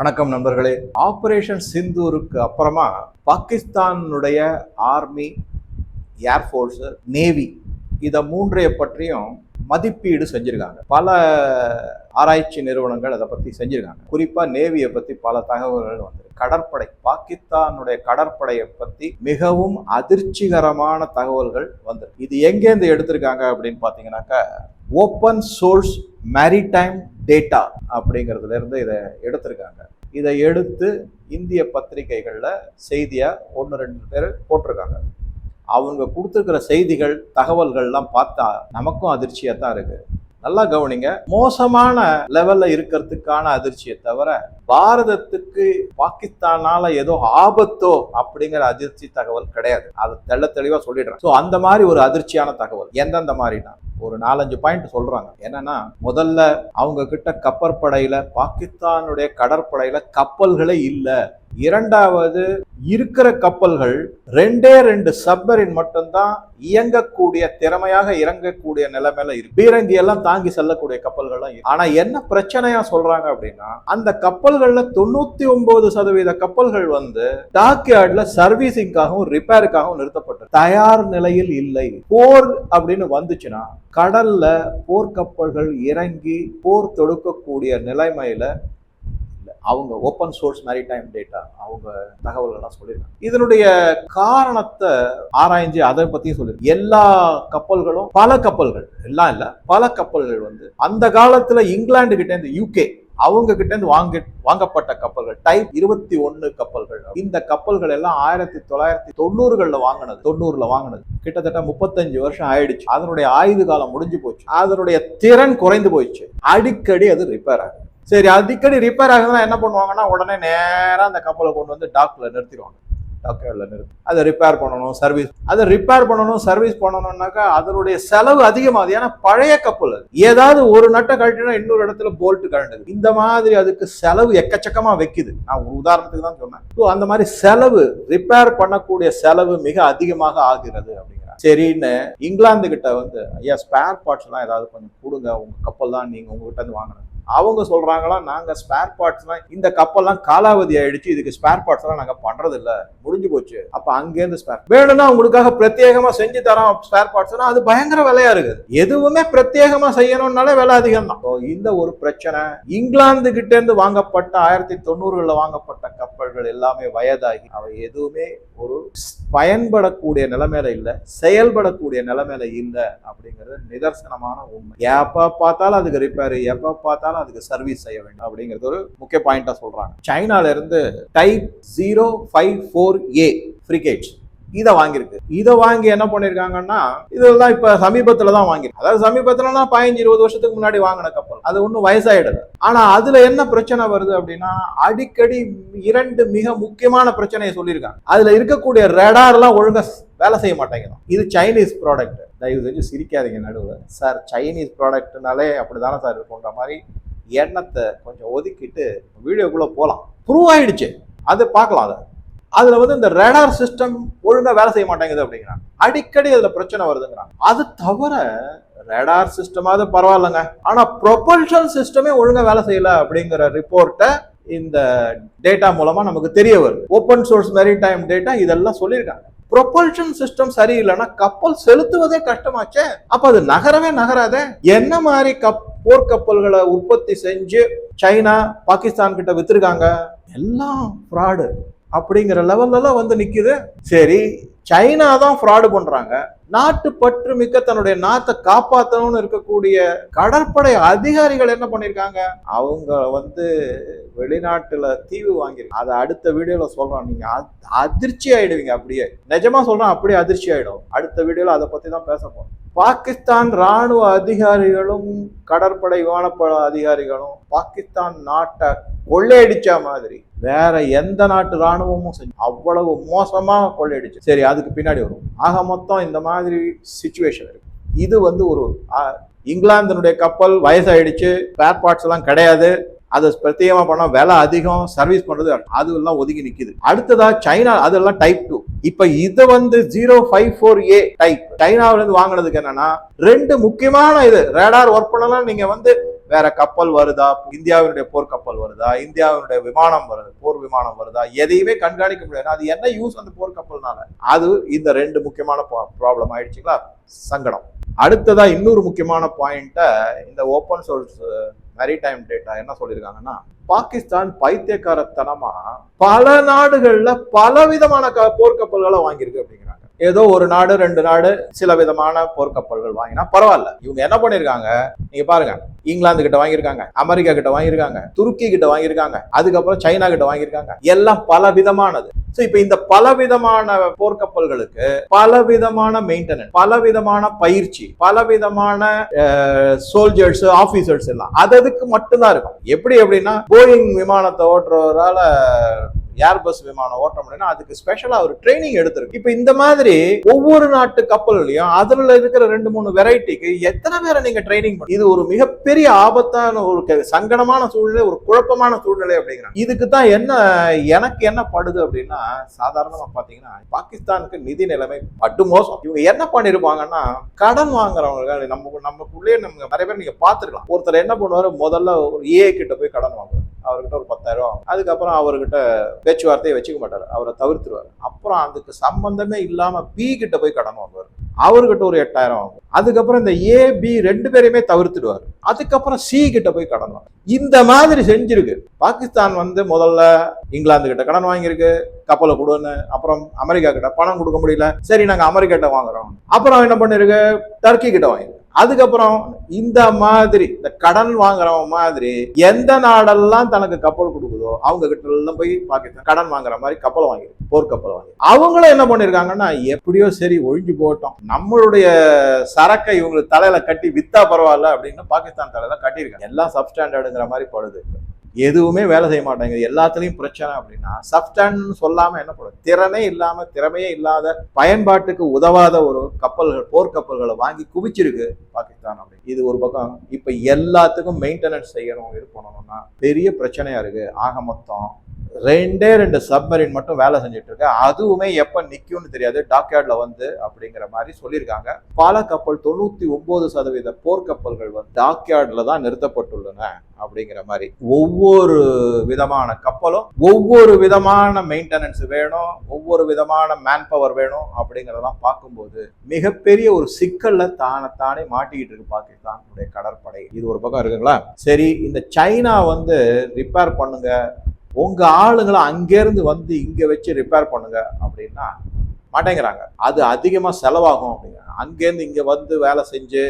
வணக்கம் நண்பர்களே. ஆப்ரேஷன் சிந்தூருக்கு அப்புறமா பாகிஸ்தானுடைய ஆர்மி ஏர்ஃபோர்ஸு நேவி இதை மூன்றைய பற்றியும் மதிப்பீடு செஞ்சுருக்காங்க. பல ஆராய்ச்சி நிறுவனங்கள் அதை பற்றி செஞ்சுருக்காங்க. குறிப்பாக நேவியை பற்றி பல தகவல்கள் வந்து கடற்படை பாகிஸ்தானுடைய கடற்படையை பற்றி மிகவும் அதிர்ச்சிகரமான தகவல்கள் வந்திருக்கு. இது எங்கேருந்து எடுத்திருக்காங்க அப்படின்னு பார்த்தீங்கன்னாக்கா ஓப்பன் சோர்ஸ் மேரிடைம் டேட்டா அப்படிங்கிறதுல இருந்து இதை எடுத்திருக்காங்க. இதை எடுத்து இந்திய பத்திரிகைகளில் செய்தியாக ஒன்று ரெண்டு பேர் போட்டிருக்காங்க. அவங்க கொடுத்துருக்கிற செய்திகள் தகவல்கள்லாம் பார்த்தா நமக்கும் அதிர்ச்சியாக தான் இருக்குது நல்லா கவனிங்க. மோசமான லெவல்ல இருக்கிறதுக்கான அதிர்ச்சியை தவிர பாரதத்துக்கு பாகிஸ்தானால ஏதோ ஆபத்தோ அப்படிங்கிற அதிர்ச்சி தகவல் கிடையாது. அதை தெள்ள தெளிவா சொல்லிடுறேன். ஸோ அந்த மாதிரி ஒரு அதிர்ச்சியான தகவல். எந்தெந்த மாதிரினா ஒரு நாலஞ்சு பாயிண்ட் சொல்றாங்க. என்னன்னா முதல்ல அவங்க கிட்ட கப்பற்படையில பாகிஸ்தானுடைய கடற்படையில கப்பல்களே இல்லை. இரண்டாவது இருக்கிற கப்பல்கள் ரெண்டே ரெண்டு சப்மரின் மட்டும்தான் இயங்கக்கூடிய திறமையாக இறங்கக்கூடிய நிலைமையில இருக்கு. பீரங்கி எல்லாம் தாங்கி செல்லக்கூடிய கப்பல்கள்லாம் ஆனா என்ன பிரச்சனையா சொல்றாங்க அப்படின்னா அந்த கப்பல்கள்ல தொண்ணூத்தி ஒன்பது சதவீத கப்பல்கள் வந்து டாக்யார்ட்ல சர்வீசிங்காகவும் ரிப்பேருக்காகவும் நிறுத்தப்பட்டது தயார் நிலையில் இல்லை. போர் அப்படின்னு வந்துச்சுன்னா கடல்ல போர்க்கப்பல்கள் இறங்கி போர் தொடுக்கக்கூடிய நிலைமையில அவங்க ஓப்பன் சோர்ஸ் மேரிடைம் டேட்டா அவங்க தகவல்கள்லாம் சொல்லியிருக்காங்க. இதனுடைய காரணத்தை ஆராய்ஞ்சு அதை பற்றியும் சொல்லியிருக்கு எல்லா கப்பல்களும் பல கப்பல்கள் எல்லாம் இல்லை பல கப்பல்கள் வந்து அந்த காலத்தில் இங்கிலாந்து கிட்ட இந்த யூகே அவங்க கிட்ட இருந்து வாங்க வாங்கப்பட்ட கப்பல்கள் டைப் இருபத்தி ஒன்னு கப்பல்கள். இந்த கப்பல்கள் எல்லாம் ஆயிரத்தி தொள்ளாயிரத்தி தொண்ணூறுகள்ல வாங்கினது தொண்ணூறுல வாங்கினது. கிட்டத்தட்ட முப்பத்தஞ்சு வருஷம் ஆயிடுச்சு. அதனுடைய ஆயுத காலம் முடிஞ்சு போச்சு. அதனுடைய திறன் குறைந்து போயிடுச்சு அடிக்கடி அது ரிப்பேர் ஆகுது. சரி அடிக்கடி ரிப்பேர் ஆகுதுன்னா என்ன பண்ணுவாங்கன்னா உடனே நேராக அந்த கப்பலை கொண்டு வந்து டாக்கில் நிறுத்திடுவாங்க. டாக்டர்ல நிறுத்தி. அதை ரிப்பேர் பண்ணணும் சர்வீஸ் அதை ரிப்பேர் பண்ணணும் சர்வீஸ் பண்ணணும்னாக்கா அதனுடைய செலவு அதிகமாகுது. ஏன்னா பழைய கப்பல் அது. ஏதாவது ஒரு நட்டை கழட்டினா இன்னொரு இடத்துல போல்ட் கழண்டுது. இந்த மாதிரி அதுக்கு செலவு எக்கச்சக்கமா வைக்குது. நான் ஒரு உதாரணத்துக்கு தான் சொன்னேன். ஸோ அந்த மாதிரி செலவு ரிப்பேர் பண்ணக்கூடிய செலவு மிக அதிகமாக ஆகிறது அப்படிங்கிறாங்க. சரின்னு இங்கிலாந்து கிட்ட வந்து ஐயா ஸ்பேர் பார்ட்ஸ் எல்லாம் ஏதாவது கொஞ்சம் கொடுங்க. உங்க கப்பல் தான் நீங்க உங்ககிட்ட இருந்து வாங்கினது. அவங்க சொல்றாங்களா நாங்க ஸ்பேர் பார்ட்ஸ்லாம் இந்த கப்பல்லாம் காலாவதி ஆயிடுச்சு இதுக்கு ஸ்பேர் பார்ட்ஸ் எல்லாம் நாங்க பண்றது இல்ல முடிஞ்சு போச்சு. அப்ப அங்கேருந்து ஸ்பேர் வேணும்னா உங்களுக்காக பிரத்யேகமா செஞ்சு தரோம் ஸ்பேர் பார்ட்ஸ்னா அது பயங்கர விலையா இருக்குது எதுவுமே பிரத்யேகமா செய்யணும்னாலே விலை அதிகம் தான் இந்த ஒரு பிரச்சனை இங்கிலாந்து கிட்ட இருந்து வாங்கப்பட்ட ஆயிரத்தி தொண்ணூறுகள்ல வாங்கப்பட்ட அவர்கள் எல்லாமே வயதாகி அவை எதுவுமே ஒரு பயன்படக்கூடிய நிலைமையில இல்லை செயல்படக்கூடிய நிலைமையில இல்லை அப்படிங்கிறது நிதர்சனமான உண்மை. எப்ப பார்த்தாலும் அதுக்கு ரிப்பேர் எப்ப பார்த்தாலும் அதுக்கு சர்வீஸ் செய்ய வேண்டும் அப்படிங்கிறது ஒரு முக்கிய பாயிண்டா சொல்றாங்க. சைனால இருந்து type zero five four A frigate இதை வாங்கியிருக்கு. இதை வாங்கி என்ன பண்ணிருக்காங்கன்னா இதெல்லாம் இப்ப சமீபத்துல தான் வாங்கியிருக்கு. அதாவது சமீபத்துலனா பதினஞ்சு இருபது வருஷத்துக்கு முன்னாடி வாங்கின கப்பல் அது ஒன்றும் வயசாயிடுது. ஆனா அதுல என்ன பிரச்சனை வருது அப்படின்னா அடிக்கடி இரண்டு மிக முக்கியமான பிரச்சனையை சொல்லியிருக்காங்க. அதுல இருக்கக்கூடிய ரெடார்லாம் ஒழுங்காக ஒழுங்கா வேலை செய்ய மாட்டேங்கிறோம் இது சைனீஸ் ப்ராடக்ட் தயவு செஞ்சு சிரிக்காதீங்க நடுவில். சார் சைனீஸ் ப்ராடக்ட்னாலே அப்படிதானே சார் இருக்குன்ற மாதிரி எண்ணத்தை கொஞ்சம் ஒதுக்கிட்டு வீடியோக்குள்ளே போகலாம் ப்ரூவ் ஆயிடுச்சு. அது பார்க்கலாம் அதை. அதில் வந்து இந்த ரேடார் சிஸ்டம் ஒழுங்காக வேலை செய்ய மாட்டேங்குது அப்படிங்கிறாங்க. அடிக்கடி அதில் பிரச்சனை வருதுங்கிறாங்க. அது தவிர ரேடார் சிஸ்டமாவது பரவாயில்லைங்க. ஆனா ப்ரொபல்ஷன் சிஸ்டமே ஒழுங்கா வேலை செய்யல அப்படிங்கிற ரிப்போர்ட்டை இந்த டேட்டா மூலமா நமக்கு தெரிய வருது. Open source maritime data இதெல்லாம் சொல்லியிருக்காங்க. ப்ரொபல்ஷன் சிஸ்டம் சரியில்லைன்னா கப்பல் செலுத்துவதே கஷ்டமாச்சே. அப்ப அது நகரவே நகராதே. என்ன மாதிரி கப் போர்க்கப்பல்களை உற்பத்தி செஞ்சு சைனா பாகிஸ்தான் கிட்ட வித்துருக்காங்க? எல்லாம் ஃப்ராடு அப்படிங்கிற லெவல்லலாம் வந்து நிற்குது சரி சைனா தான் ஃப்ராடு பண்ணுறாங்க நாட்டு பற்று மிக்க தன்னுடைய நாட்டை காப்பாற்றணும்னு இருக்கக்கூடிய கடற்படை அதிகாரிகள் என்ன பண்ணியிருக்காங்க அவங்க வந்து வெளிநாட்டில் தீவு வாங்கியிருக்காங்க அதை அடுத்த வீடியோவில் சொல்கிறோம் நீங்கள் அதிர்ச்சி ஆகிடுவீங்க அப்படியே. நிஜமாக சொல்கிறேன் அப்படியே அதிர்ச்சி ஆகிடும் அடுத்த வீடியோவில் அதை பற்றி தான் பேச போகிறோம் பாகிஸ்தான் ராணுவ அதிகாரிகளும் கடற்படை வானப்பட அதிகாரிகளும் பாகிஸ்தான் நாட்டை கொள்ளையடிச்ச மாதிரி வேற எந்த நாட்டு ராணுவமும் செஞ்சு அவ்வளவு மோசமாக கொள்ளையடிச்சு. சரி அதுக்கு பின்னாடி வரும் ஆக மொத்தம் இந்த மாதிரி சுச்சுவேஷன் இருக்கு. இது வந்து ஒரு இங்கிலாந்தினுடைய கப்பல் வயசாயிடுச்சு. ஸ்பேர் பார்ட்ஸ் எல்லாம் கிடையாது. அதை பிரத்யேகமாக பண்ணால் விலை அதிகம் சர்வீஸ் பண்ணுறது அது எல்லாம் ஒதுங்கி நிற்கிது அடுத்ததாக சைனா அதெல்லாம் டைப் டூ இப்போ இது வந்து zero five four A type சைனாவிலேருந்து வாங்கினதுக்கு என்னன்னா ரெண்டு முக்கியமான இது ரேடார் ஒர்க் பண்ணலாம். நீங்கள் வந்து வேற கப்பல் வருதா? இந்தியாவினுடைய போர்க்கப்பல் வருதா? இந்தியாவினுடைய விமானம் வருது போர் விமானம் வருதா? எதையுமே கண்காணிக்க முடியாது. அது என்ன யூஸ் அந்த போர்க்கப்பல்னால அது இந்த ரெண்டு முக்கியமான ப்ராப்ளம் ஆயிடுச்சுங்களா? சங்கடம். அடுத்ததா இன்னொரு முக்கியமான பாயிண்ட்டை இந்த ஓப்பன் சோர்ஸ் மேரிடைம் டேட்டா என்ன சொல்லியிருக்காங்கன்னா பாகிஸ்தான் பைத்தியக்காரத்தனமா பல நாடுகள்ல பல விதமான க- போர்க்கப்பல்களை வாங்கியிருக்கு அப்படிங்கிற ஏதோ ஒரு நாடு ரெண்டு நாடு சில விதமான போர்க்கப்பல்கள் வாங்கினா பரவாயில்ல. இவங்க என்ன பண்ணிருக்காங்க? நீங்க பாருங்க. இங்கிலாந்து கிட்ட வாங்கியிருக்காங்க அமெரிக்கா கிட்ட வாங்கியிருக்காங்க துருக்கி கிட்ட வாங்கியிருக்காங்க அதுக்கப்புறம் சைனா கிட்ட வாங்கியிருக்காங்க. எல்லாம் பல விதமானது. ஸோ இப்போ இந்த பல விதமான போர்க்கப்பல்களுக்கு பல விதமான மெயின்டெனன்ஸ் பல விதமான பயிற்சி பல விதமான சோல்ஜர்ஸ் ஆஃபீசர்ஸ் எல்லாம் அது அதுக்கு மட்டும்தான் இருக்கும். எப்படி எப்படின்னா போயிங் விமானத்தை ஓட்டுறவரால ஏர்பஸ் விமானம் ஓட்ட முடியும்னா அதுக்கு ஸ்பெஷலா ஒரு ட்ரைனிங் எடுத்திருக்கு. இப்ப இந்த மாதிரி ஒவ்வொரு நாட்டு கப்பல்லையும் அதுல இருக்கிற ரெண்டு மூணு வெரைட்டிக்கு எத்தனை பேரை நீங்க ட்ரைனிங் பண்ணி இது ஒரு மிகப்பெரிய ஆபத்தான ஒரு சங்கடமான சூழ்நிலை ஒரு குழப்பமான சூழ்நிலை அப்படிங்கிறாங்க. இதுக்கு தான் என்ன எனக்கு என்ன படுது அப்படின்னா சாதாரணமா பாத்தீங்கன்னா பாகிஸ்தானுக்கு நிதி நிலைமை பட்டு மோசம். இவங்க என்ன பண்ணிருப்பாங்கன்னா கடன் வாங்குறவங்க நம்ம நமக்குள்ளே நம்ம நிறைய பேர் நீங்க பாத்துருக்கலாம் ஒருத்தர் என்ன பண்ணுவாரு? முதல்ல ஒரு ஏ கிட்ட போய் கடன் வாங்குவார். அவர்கிட்ட ஒரு பத்தாயிரம் அதுக்கப்புறம் அவர்கிட்ட பேச்சுவார்த்தையை வச்சுக்க மாட்டார். அவரை தவிர்த்துருவார். அப்புறம் அதுக்கு சம்பந்தமே இல்லாம பி கிட்ட போய் கடன் வாங்குவார். அவர்கிட்ட ஒரு எட்டாயிரம் ஆகும் அதுக்கப்புறம் இந்த ஏ பி ரெண்டு பேரையுமே தவிர்த்துடுவார். அதுக்கப்புறம் சி கிட்ட போய் கடன் வாங்க இந்த மாதிரி செஞ்சிருக்கு. பாகிஸ்தான் வந்து முதல்ல இங்கிலாந்து கிட்ட கடன் வாங்கியிருக்கு. கப்பலை கொடுன்னு அப்புறம் அமெரிக்கா கிட்ட பணம் கொடுக்க முடியல. சரி நாங்கள் அமெரிக்கா கிட்ட வாங்குறோம். அப்புறம் என்ன பண்ணிருக்கு டர்க்கி கிட்ட வாங்கிருக்கு அதுக்கப்புறம் இந்த மாதிரி இந்த கடன் வாங்குறவன் மாதிரி எந்த நாடெல்லாம் தனக்கு கப்பல் கொடுக்குதோ அவங்க கிட்ட எல்லாம் போய் பாகிஸ்தான் கடன் வாங்குற மாதிரி கப்பல் வாங்கிருக்கு போர்க்கப்பல் வாங்கி அவங்களும் என்ன பண்ணிருக்காங்கன்னா எப்படியோ சரி ஒழிஞ்சு போட்டோம். நம்மளுடைய சரக்கை இவங்களுக்கு தலையில கட்டி வித்தா பரவாயில்ல அப்படின்னு பாகிஸ்தான் தலையில கட்டியிருக்காங்க. எல்லாம் சப்ஸ்டாண்டர்டுங்கிற மாதிரி படுது. எதுவுமே வேலை செய்ய மாட்டேங்குது. எல்லாத்துலேயும் பிரச்சனை அப்படின்னா சப்ஸ்டாண்ட் சொல்லாமல் என்ன பண்ணும் திறனே இல்லாமல் திறமையே இல்லாத பயன்பாட்டுக்கு உதவாத ஒரு கப்பல்கள் போர்க்கப்பல்களை வாங்கி குவிச்சிருக்கு பாகிஸ்தான் அப்படி இது ஒரு பக்கம். இப்போ எல்லாத்துக்கும் மெயின்டெனன்ஸ் செய்யணும் இது பண்ணணும்னா பெரிய பிரச்சனையாக இருக்குது ஆக மொத்தம் ரெண்டே ரெண்டு சப்மரின் மட்டும் வேலை செஞ்சுட்டு இருக்கு. அதுவுமே எப்போ நிற்கும்னு தெரியாது. டாக்யார்டில் வந்து அப்படிங்கிற மாதிரி சொல்லியிருக்காங்க. பல கப்பல் தொண்ணூற்றி ஒம்பது சதவீத போர்க்கப்பல்கள் வந்து டாக்யார்டில் தான் நிறுத்தப்பட்டுள்ளன அப்படிங்கிற மாதிரி. ஒவ்வொரு ஒவ்வொரு விதமான கப்பலும் ஒவ்வொரு விதமான மெயின்டெனன்ஸ் வேணும் ஒவ்வொரு விதமான மேன் பவர் வேணும் அப்படிங்கிறதெல்லாம் பார்க்கும்போது மிகப்பெரிய ஒரு சிக்கல்ல தானத்தானே மாட்டிக்கிட்டு இருக்கு பாகிஸ்தானுடைய கடற்படை. இது ஒரு பக்கம் இருக்குங்களா? சரி இந்த சைனா வந்து ரிப்பேர் பண்ணுங்க. உங்க ஆளுங்களை அங்கேருந்து வந்து இங்க வச்சு ரிப்பேர் பண்ணுங்க அப்படின்னா மாட்டேங்கிறாங்க. அது அதிகமாக செலவாகும் அப்படிங்க அங்கேருந்து இங்கே வந்து வேலை செஞ்சு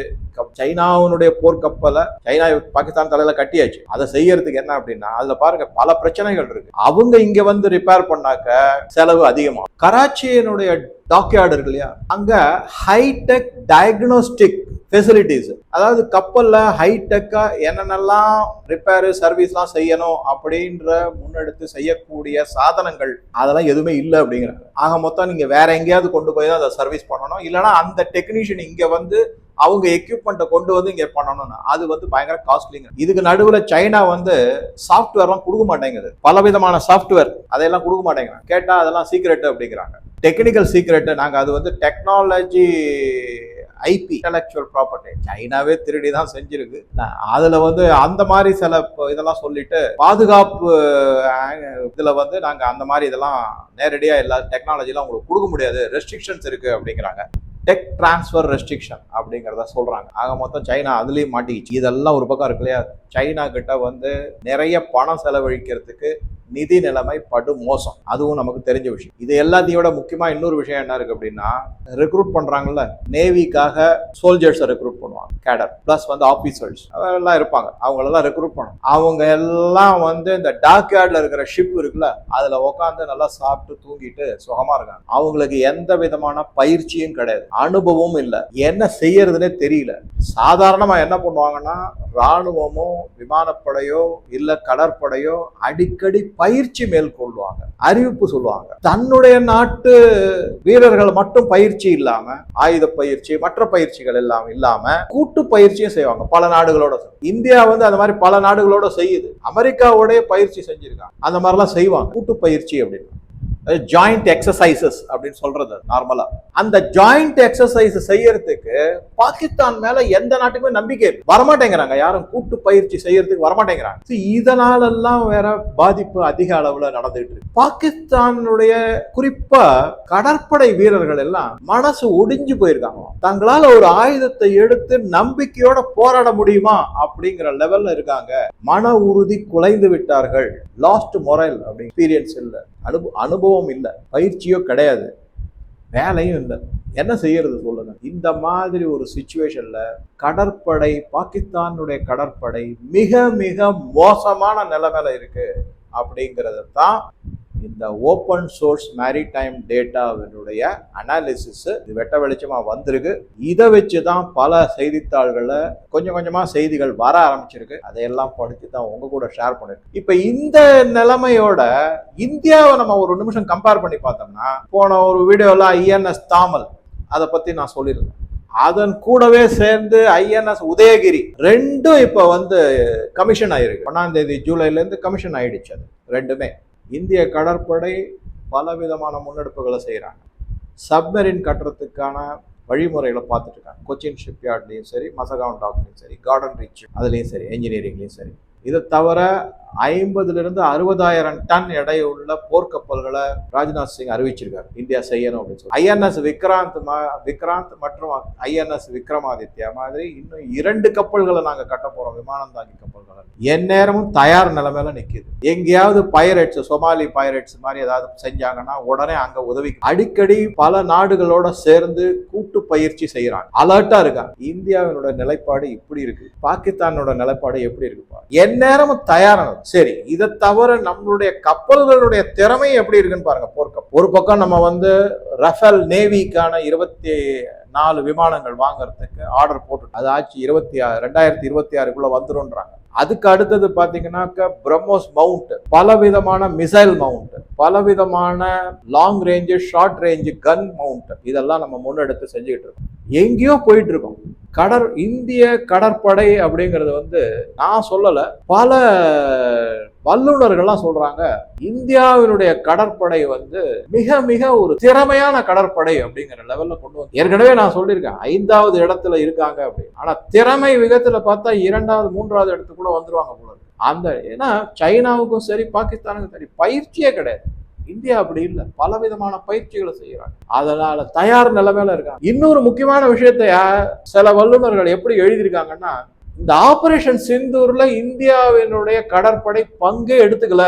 சைனாவினுடைய போர்க்கப்பலை சைனா பாகிஸ்தான் தலையில கட்டியாச்சு. அதை செய்யறதுக்கு என்ன அப்படின்னா அதுல பாருங்க பல பிரச்சனைகள் இருக்கு. அவங்க இங்க வந்து ரிப்பேர் பண்ணாக்க செலவு அதிகமாகும். கராச்சியினுடைய டாக்யார்டு இருக்கு இல்லையா? அங்கே ஹைடெக் டயக்னோஸ்டிக் ஃபெசிலிட்டிஸ் அதாவது கப்பலில் ஹைடெக்காக என்னென்னலாம் ரிப்பேரு சர்வீஸ்லாம் செய்யணும் அப்படின்ற முன்னெடுத்து செய்யக்கூடிய சாதனங்கள் அதெல்லாம் எதுவுமே இல்லை அப்படிங்கிறாங்க. ஆக மொத்தம் நீங்கள் வேற எங்கேயாவது கொண்டு போய் தான் அதை சர்வீஸ் பண்ணணும். இல்லைன்னா அந்த டெக்னீஷியன் இங்கே வந்து அவங்க எக்யூப்மெண்ட்டை கொண்டு வந்து இங்கே பண்ணணும்னு அது வந்து பயங்கர காஸ்ட்லிங்க இதுக்கு நடுவில் சைனா வந்து சாஃப்ட்வேர்லாம் கொடுக்க மாட்டேங்குது. பல விதமான சாஃப்ட்வேர் அதையெல்லாம் கொடுக்க மாட்டேங்கிறாங்க கேட்டால் அதெல்லாம் சீக்ரெட் அப்படிங்கிறாங்க. டெக்னிக்கல் சீக்ரெட்டு நாங்கள் அது வந்து டெக்னாலஜி ஐபி இன்டலெக்சுவல் ப்ராப்பர்ட்டி சைனாவே திருடி தான் செஞ்சிருக்கு அதில் வந்து அந்த மாதிரி சில இதெல்லாம் சொல்லிட்டு பாதுகாப்பு இதில் வந்து நாங்கள் அந்த மாதிரி இதெல்லாம் நேரடியாக எல்லா டெக்னாலஜிலாம் உங்களுக்கு கொடுக்க முடியாது. ரெஸ்ட்ரிக்ஷன்ஸ் இருக்குது அப்படிங்கிறாங்க. டெக் டிரான்ஸ்ஃபர் ரெஸ்ட்ரிக்ஷன் அப்படிங்கிறத சொல்கிறாங்க ஆக மொத்தம் சைனா அதுலேயும் மாட்டிக்கிச்சு. இதெல்லாம் ஒரு பக்கம் இருக்கு இல்லையா? சைனா கிட்ட வந்து நிறைய பணம் செலவழிக்கிறதுக்கு நிதி நிலைமை படு மோசம். அதுவும் நமக்கு தெரிஞ்ச விஷயம். இது எல்லாத்தையும் விட முக்கியமாக இன்னொரு விஷயம் என்ன இருக்குது அப்படின்னா ரெக்ரூட் பண்ணுறாங்கல்ல நேவிக்காக சோல்ஜர்ஸை ரெக்ரூட் பண்ணுவாங்க. கேடர் ப்ளஸ் வந்து ஆஃபீஸர்ஸ் எல்லாம் இருப்பாங்க. அவங்களெல்லாம் ரெக்ரூட் பண்ணும். அவங்க எல்லாம் வந்து இந்த டாக் யார்டில் இருக்கிற ஷிப் இருக்குல்ல அதில் உட்காந்து நல்லா சாப்பிட்டு தூங்கிட்டு சுகமாக இருக்காங்க. அவங்களுக்கு எந்த விதமான பயிற்சியும் கிடையாது. அனுபவமும் இல்லை. என்ன செய்யறதுனே தெரியல. சாதாரணமா என்ன பண்ணுவாங்கன்னா ராணுவமோ விமானப்படையோ இல்ல கடற்படையோ அடிக்கடி பயிற்சி மேற்கொள்வாங்க. அறிவிப்பு சொல்லுவாங்க. தன்னுடைய நாட்டு வீரர்கள் மட்டும் பயிற்சி இல்லாம ஆயுத பயிற்சி மற்ற பயிற்சிகள் எல்லாம் இல்லாம கூட்டு பயிற்சியும் செய்வாங்க. பல நாடுகளோட இந்தியா வந்து அந்த மாதிரி பல நாடுகளோட செய்யுது. அமெரிக்காவோடய பயிற்சி செஞ்சிருக்காங்க. அந்த மாதிரிலாம் செய்வாங்க. கூட்டு பயிற்சி அப்படின்னு. ஜாயிண்ட் எக்ஸசைசஸ் அப்படின்னு சொல்றது நார்மலா அந்த ஜாயிண்ட் எக்ஸசைஸ் செய்யறதுக்கு பாகிஸ்தான் மேல எந்த நாட்டுக்குமே நம்பிக்கை வரமாட்டேங்கிறாங்க. யாரும் கூட்டு பயிற்சி செய்யறதுக்கு வரமாட்டேங்கிறாங்க. இதனால எல்லாம் வேற பாதிப்பு அதிக அளவுல நடந்துட்டு இருக்கு. பாகிஸ்தானுடைய குறிப்பா கடற்படை வீரர்கள் எல்லாம் மனசு ஒடிஞ்சு போயிருக்காங்க. தங்களால ஒரு ஆயுதத்தை எடுத்து நம்பிக்கையோட போராட முடியுமா அப்படிங்கிற லெவல்ல இருக்காங்க. மன உறுதி குலைந்து விட்டார்கள். லாஸ்ட் மொரல் அப்படி எக்ஸ்பீரியன்ஸ் இல்லை. அனுபவ அனுபவம் இல்லை. பயிற்சியோ கிடையாது. வேலையும் இல்லை. என்ன செய்யறது சொல்லுங்க. இந்த மாதிரி ஒரு சுச்சுவேஷன்ல கடற்படை பாகிஸ்தானுடைய கடற்படை மிக மிக மோசமான நிலைமையில இருக்கு. அப்படிங்கிறது தான் இந்த ஓப்பன் சோர்ஸ் மேரிடைம் டேட்டாவினுடைய அனாலிசிஸ் இது வெட்ட வெளிச்சமாக வந்திருக்கு. இதை வச்சு தான் பல செய்தித்தாள்களில் கொஞ்சம் கொஞ்சமாக செய்திகள் வர ஆரம்பிச்சிருக்கு. அதையெல்லாம் படித்து தான் உங்கள் கூட ஷேர் பண்ணிருக்கு இப்போ இந்த நிலைமையோட இந்தியாவை நம்ம ஒரு நிமிஷம் கம்பேர் பண்ணி பார்த்தோம்னா போன ஒரு வீடியோவில் ஐஎன்எஸ் தாமல் அதை பற்றி நான் சொல்லியிருந்தேன் அதன் கூடவே சேர்ந்து ஐஎன்எஸ் உதயகிரி ரெண்டும் இப்போ வந்து கமிஷன் ஆயிருக்கு. ஒன்னாம் தேதி ஜூலைல இருந்து கமிஷன் ஆயிடுச்சு அது ரெண்டுமே. இந்திய கடற்படை பலவிதமான முன்னெடுப்புகளை செய்கிறாங்க சப்மரின் கட்டுறதுக்கான வழிமுறைகளை பார்த்துட்டு இருக்காங்க. கொச்சின் ஷிப்யார்ட்லேயும் சரி மசகாவன் டாக்லையும் சரி கார்டன் ரீச் அதுலேயும் சரி என்ஜினியரிங்லேயும் சரி. இதை தவிர ஐம்பதுலேருந்து அறுபதாயிரம் டன் எடையுள்ள போர்க்கப்பல்களை ராஜ்நாத் சிங் அறிவிச்சிருக்காரு. இந்தியா செய்யணும் அப்படின்னு சொல்லி. ஐஎன்எஸ் விக்ராந்த் மா விக்ராந்த் மற்றும் ஐஎன்எஸ் விக்ரமாதித்யா மாதிரி இன்னும் இரண்டு கப்பல்களை நாங்கள் கட்ட போகிறோம் விமானம் தாங்கி கப்பல். எந்நேரமும் தயார் நிலைமையில நிக்குது. எங்கேயாவது பைரட்ஸ் சொமாலி பைரட்ஸ் மாதிரி ஏதாவது செஞ்சாங்கன்னா உடனே அங்க உதவி. அடிக்கடி பல நாடுகளோட சேர்ந்து கூட்டு பயிற்சி செய்யறாங்க அலர்ட்டா இருக்காங்க. இந்தியாவினோட நிலைப்பாடு இப்படி இருக்கு. பாகிஸ்தானோட நிலைப்பாடு எப்படி இருக்கு பாரு. எந்நேரமும் தயாரானது சரி இதை தவிர நம்மளுடைய கப்பல்களுடைய திறமை எப்படி இருக்குன்னு பாருங்க போர்க்கப்பல் ஒரு பக்கம் நம்ம வந்து ரஃபேல் நேவிக்கான இருபத்தி நாலு விமானங்கள் வாங்குறதுக்கு ஆர்டர் போட்டு அது ஆச்சு இருபத்தி ஆறு ரெண்டாயிரத்தி இருபத்தி ஆறுக்குள்ள வந்துரும்ன்றாங்க அதுக்கு அடுத்தது பார்த்தீங்கன்னாக்க பிரம்மோஸ் மவுண்ட் பல விதமான மிசைல் மவுண்ட் பல விதமான long range short range gun mount இதெல்லாம் நம்ம முன்னெடுத்து செஞ்சுக்கிட்டு இருக்கோம். எங்கேயோ போயிட்டு இருக்கோம். கடற் இந்திய கடற்படை அப்படிங்கிறது வந்து நான் சொல்லலை பல வல்லுநர்கள்லாம் சொல்றாங்க இந்தியாவினுடைய கடற்படை வந்து மிக மிக ஒரு திறமையான கடற்படை அப்படிங்கிற லெவல்ல கொண்டு வந்து ஏற்கனவே நான் சொல்லியிருக்கேன் ஐந்தாவது இடத்துல இருக்காங்க அப்படின்னு. ஆனா திறமை விதத்துல பார்த்தா இரண்டாவது மூன்றாவது இடத்துக்கு கூட வந்துருவாங்க போல அந்த ஏன்னா சைனாவுக்கும் சரி பாகிஸ்தானுக்கும் சரி பயிற்சியே கிடையாது. இந்தியா அப்படி இல்லை. பல விதமான பயிற்சிகளை செய்யறாங்க. அதனால தயார் நிலைமையில இருக்காங்க. இன்னொரு முக்கியமான விஷயத்தை சில வல்லுநர்கள் எப்படி எழுதியிருக்காங்கன்னா இந்த ஆபரேஷன் சிந்தூர்ல இந்தியாவினுடைய கடற்படை பங்கே எடுத்துக்கல.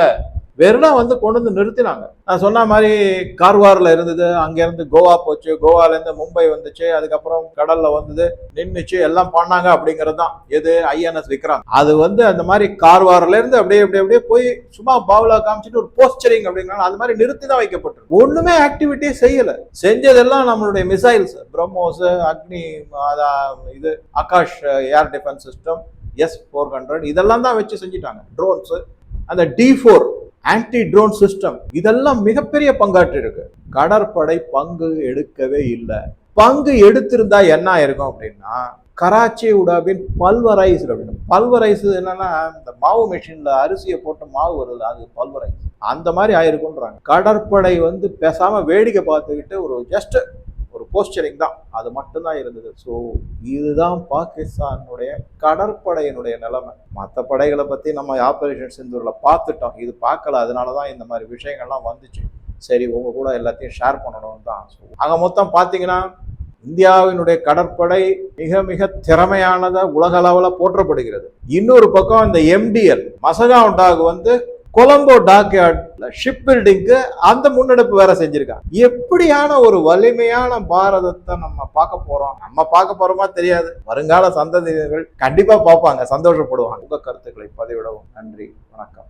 வெறும் வந்து கொண்டு வந்து நிறுத்தினாங்க. நான் சொன்ன மாதிரி கார்வாரில் இருந்தது அங்கேருந்து கோவா போச்சு. கோவாலேருந்து மும்பை வந்துச்சு அதுக்கப்புறம் கடலில் வந்தது நின்றுச்சு எல்லாம் பண்ணாங்க அப்படிங்கிறது தான் எது ஐஎன்எஸ் விக்ராந்த் அது வந்து அந்த மாதிரி கார்வாரிலேருந்து அப்படியே அப்படியே அப்படியே போய் சும்மா பாவுலா காமிச்சிட்டு ஒரு போஸ்டரிங் அப்படிங்கிறாங்க அது மாதிரி நிறுத்தி தான் வைக்கப்பட்டிருக்கு. ஒன்றுமே ஆக்டிவிட்டியே செய்யலை. செஞ்சதெல்லாம் நம்மளுடைய மிசைல்ஸ் பிரம்மோஸ் அக்னி அதான் இது Akash air defence system S four hundred இதெல்லாம் தான் வச்சு செஞ்சுட்டாங்க. ட்ரோன்ஸு அந்த D four anti drone system இதெல்லாம் மிகப்பெரிய பங்காற்றி இருக்கு. கடற்படை பங்கு எடுக்கவே இல்லை. பங்கு எடுத்திருந்தா என்ன ஆயிருக்கும் அப்படின்னா கராச்சி உடாவின் பல்வரைஸ் அப்படின்னு. பல்வரைஸ் என்னன்னா இந்த மாவு மிஷின்ல அரிசியை போட்டு மாவு வருது அது பல்வரைஸ் அந்த மாதிரி ஆயிருக்குன்றாங்க. கடற்படை வந்து பேசாம வேடிக்கை பார்த்துக்கிட்டு ஒரு ஜஸ்ட் ஒரு போஸ்டரிங் தான். அது மட்டும்தான் இருந்தது. ஸோ இதுதான் பாகிஸ்தானுடைய கடற்படையினுடைய நிலைமை. மற்ற படைகளை பற்றி நம்ம ஆப்ரேஷன் செந்தூரில் பார்த்துட்டோம். இது பார்க்கல. அதனால தான் இந்த மாதிரி விஷயங்கள்லாம் வந்துச்சு. சரி உங்கள் கூட எல்லாத்தையும் ஷேர் பண்ணணும்னு தான். ஸோ அங்கே மொத்தம் பார்த்தீங்கன்னா இந்தியாவினுடைய கடற்படை மிக மிக திறமையானதாக உலக அளவில் போற்றப்படுகிறது. இன்னொரு பக்கம் இந்த எம்டிஎல் மசகாவ் உண்டாகு வந்து கொலம்போ டாக்யார்ட்ல ஷிப் பில்டிங்க்கு அந்த முன்னெடுப்பு வேற செஞ்சிருக்காங்க எப்படியான ஒரு வலிமையான பாரதத்தை நம்ம பார்க்க போறோம்? நம்ம பார்க்க போறோமா தெரியாது. வருங்கால சந்ததியினர்கள் கண்டிப்பா பார்ப்பாங்க சந்தோஷப்படுவாங்க. உங்க கருத்துக்களை பதிவிடவும் நன்றி வணக்கம்.